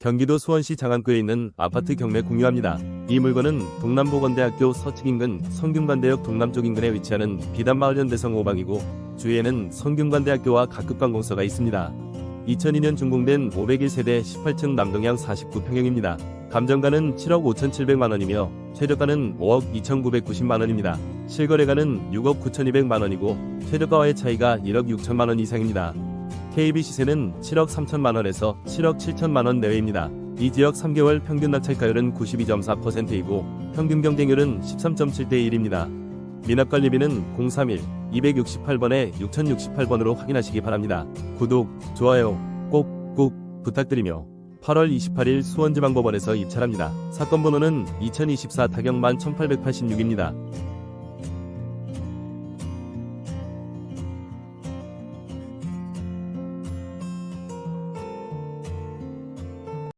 경기도 수원시 장안구에 있는 아파트 경매 공유합니다. 이 물건은 동남보건대학교 서측 인근 성균관대역 동남쪽 인근에 위치하는 비단마을 현대성 5방이고 주위에는 성균관대학교와 각급관공서가 있습니다. 2002년 준공된 501세대 18층 남동향 49평형입니다. 감정가는 7억 5,700만원이며 최저가는 5억 2,990만원입니다. 실거래가는 6억 9,200만원이고 최저가와의 차이가 1억 6천만원 이상입니다. KB 시세는 7억 3천만 원에서 7억 7천만 원 내외입니다. 이 지역 3개월 평균 낙찰가율은 92.4%이고 평균 경쟁률은 13.7대 1입니다. 미납관리비는 031-268번에 6068번으로 확인하시기 바랍니다. 구독, 좋아요 꼭, 꼭 부탁드리며 8월 28일 수원지방법원에서 입찰합니다. 사건 번호는 2024 타경만 1886입니다.